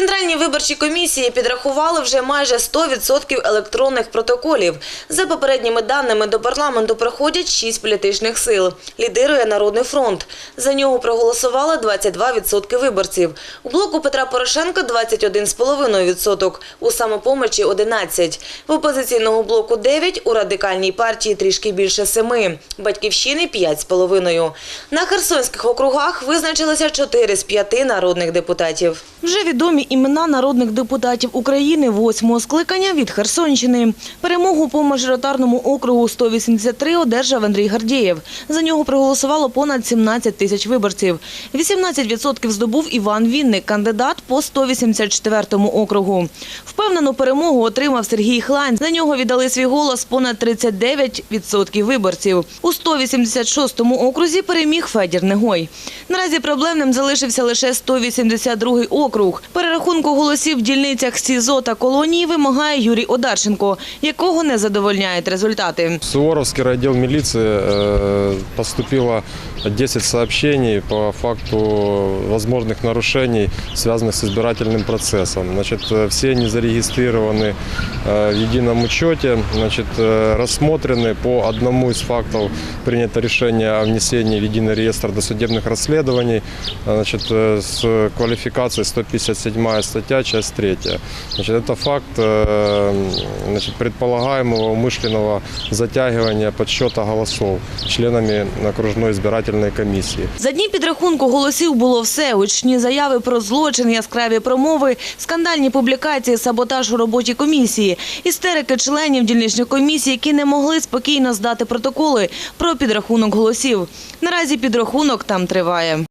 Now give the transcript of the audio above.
Центральній виборчій комісії підрахували вже майже 100% електронних протоколів. За попередніми даними до парламенту приходять шість політичних сил. Лідирує Народний фронт. За нього проголосували 22% виборців. У блоку Петра Порошенка 21,5%, у самопомочі 11%. В опозиційного блоку 9%, у радикальній партії трішки більше 7%. Батьківщини 5,5%. На херсонських округах визначилося 4 з 5 народних депутатів. Вже відомі імена народних депутатів України восьмого скликання від Херсонщини. Перемогу по мажоритарному округу 183 одержав Андрій Гардієв. За нього проголосувало понад 17 тисяч виборців. 18% здобув Іван Вінник, кандидат по 184 округу. Впевнену перемогу отримав Сергій Хлань. За нього віддали свій голос понад 39% виборців. У 186 окрузі переміг Федір Негой. Наразі проблемним залишився лише 182 округ Перерахунку голосів в дільницях СІЗО та колонії вимагає Юрій Одарченко, якого не задовольняють результати. В Суворовский райотдел милиции э, поступило 10 сообщений по факту возможных нарушений, связанных с избирательным процессом. Значит, э, все они зарегистрированы э, в едином учете, значит, э, рассмотрены по одному из фактов принято решение о внесении в единый реестр досудебных расследований э, значит, э, с квалификацией 157 статья, часть 3. Значит, это факт э, значит, предполагаемого умышленного затягивания подсчета голосов членами окружной избирательной комиссии. За дні підрахунку голосів було все. Гучні заяви про злочин, яскраві промови, скандальні публікації, саботаж у роботі комісії, істерики членів дільничних комісій, які не могли спокійно здати протоколи про підрахунок голосів. Наразі підрахунок там триває.